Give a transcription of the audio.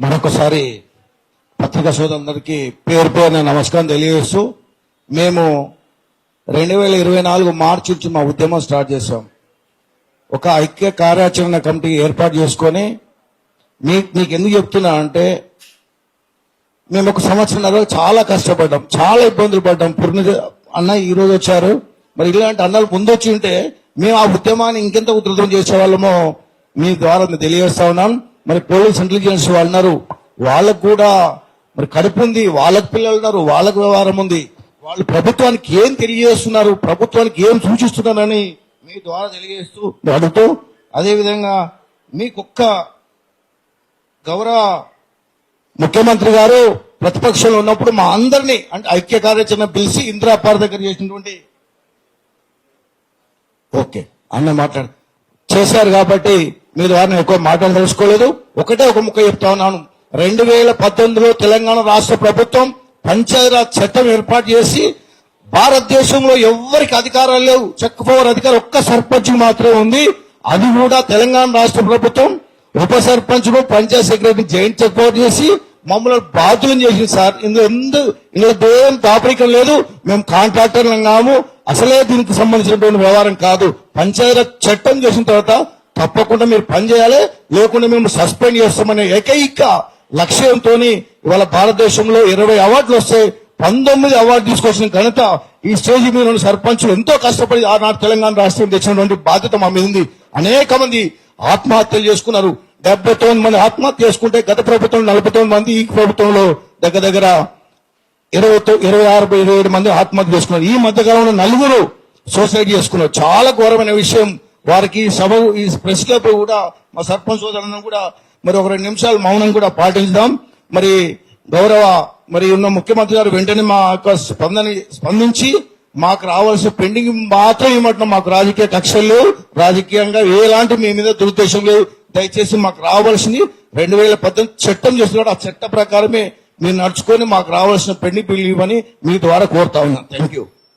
మరొకసారి పత్రికా సోదరులందరికీ పేరు పేరున నమస్కారం తెలియజేస్తూ మేము రెండు వేల ఇరవై నాలుగు మార్చి నుంచి మా ఉద్యమం స్టార్ట్ చేశాం. ఒక ఐక్య కార్యాచరణ కమిటీ ఏర్పాటు చేసుకొని మీ మీకు ఎందుకు చెప్తున్నా అంటే మేము ఒక సంవత్సరం చాలా కష్టపడ్డాం చాలా ఇబ్బందులు పడ్డాం. పూర్ణ అన్న ఈరోజు వచ్చారు. మరి ఇలాంటి అన్నలు ముందు వచ్చి ఉంటే మేము ఆ ఉద్యమాన్ని ఇంకెంత ఉధృతం చేసేవాళ్ళమో మీ ద్వారా తెలియజేస్తా ఉన్నాం. మరి పోలీస్ ఇంటెలిజెన్స్ వాళ్ళు ఉన్నారు. వాళ్ళకు కూడా మరి కడుపు ఉంది. వాళ్ళకు పిల్లలు ఉన్నారు. వాళ్ళకు వ్యవహారం ఉంది. వాళ్ళు ప్రభుత్వానికి ఏం తెలియజేస్తున్నారు? ప్రభుత్వానికి ఏం సూచిస్తున్నారని మీ ద్వారా తెలియజేస్తూ అడుగుతూ అదేవిధంగా మీకొక్క గౌరవ ముఖ్యమంత్రి గారు ప్రతిపక్షంలో ఉన్నప్పుడు మా అందరినీ అంటే ఐక్య కార్యాచరణ పిలిచి ఇందిరా పార్ దగ్గర చేసినటువంటి ఓకే అన్న మాట్లాడు. చేశారు కాబట్టి మీ ద్వారా ఎక్కువ మాటలు తెలుసుకోలేదు. ఒకటే ఒక ముక్క చెప్తా ఉన్నాను. రెండు వేల పద్దెనిమిదిలో తెలంగాణ రాష్ట్ర ప్రభుత్వం పంచాయతీరాజ్ చట్టం ఏర్పాటు చేసి భారతదేశంలో ఎవ్వరికి అధికారాలు లేవు. చెక్ పవర్ అధికారం ఒక్క సర్పంచ్ మాత్రమే ఉంది. అది కూడా తెలంగాణ రాష్ట్ర ప్రభుత్వం. ఉప sarpanch panchayat secretary joint check power చేసి మమ్మల్ని బాధ్యులను చేసింది సార్. ఇందులో ఎందు ఇందులో దేవం దాపరికం లేదు. మేము కాంట్రాక్టర్లం కాము. అసలే దీనికి సంబంధించినటువంటి వ్యవహారం కాదు. పంచాయతీ చట్టం చేసిన తర్వాత తప్పకుండా మీరు పనిచేయాలి లేకుండా మేము సస్పెండ్ చేస్తామనే ఏకైక లక్ష్యంతో ఇవాళ భారతదేశంలో ఇరవై అవార్డులు వస్తాయి. పంతొమ్మిది అవార్డు తీసుకొచ్చిన ఘనత ఈ స్టేజ్ మీద ఉన్న సర్పంచులు ఎంతో కష్టపడి ఆనాడు తెలంగాణ రాష్ట్రం తెచ్చినటువంటి బాధ్యత మా మీద ఉంది. అనేక మంది ఆత్మహత్యలు చేసుకున్నారు. డెబ్బై తొమ్మిది మంది ఆత్మహత్య చేసుకుంటే గత ప్రభుత్వం నలభై తొమ్మిది మంది ఈ ప్రభుత్వంలో దగ్గర దగ్గర ఇరవై ఇరవై ఆరు ఇరవై ఏడు మంది ఆత్మహత్య చేసుకున్నారు. ఈ మధ్య కాలంలో నలుగురు సూసైడ్ చేసుకున్నారు. చాలా ఘోరమైన విషయం. వారికి సభ ఈ ప్రెస్ క్లబ్ కూడా మా సర్పంచ్ సోదరులను కూడా మరి ఒక రెండు నిమిషాలు మౌనం కూడా పాటించుదాం. మరి గౌరవ మరి ఉన్న ముఖ్యమంత్రి గారు వెంటనే మా యొక్క స్పందని స్పందించి మాకు రావాల్సిన పెండింగ్ మాత్రం ఇవ్వటం మాకు రాజకీయ కక్షలు రాజకీయంగా ఎలాంటి మీ మీద దురుద్దేశం లేదు దయచేసి మాకు రావాల్సింది రెండు వేల పద్దెనిమిది చట్టం చేస్తున్నాడు ఆ చట్ట ప్రకారమే మీరు నడుచుకొని మాకు రావాల్సిన పెండింగ్ బిల్లు ఇవ్వని మీ ద్వారా కోరుతా ఉన్నాను థ్యాంక్ యూ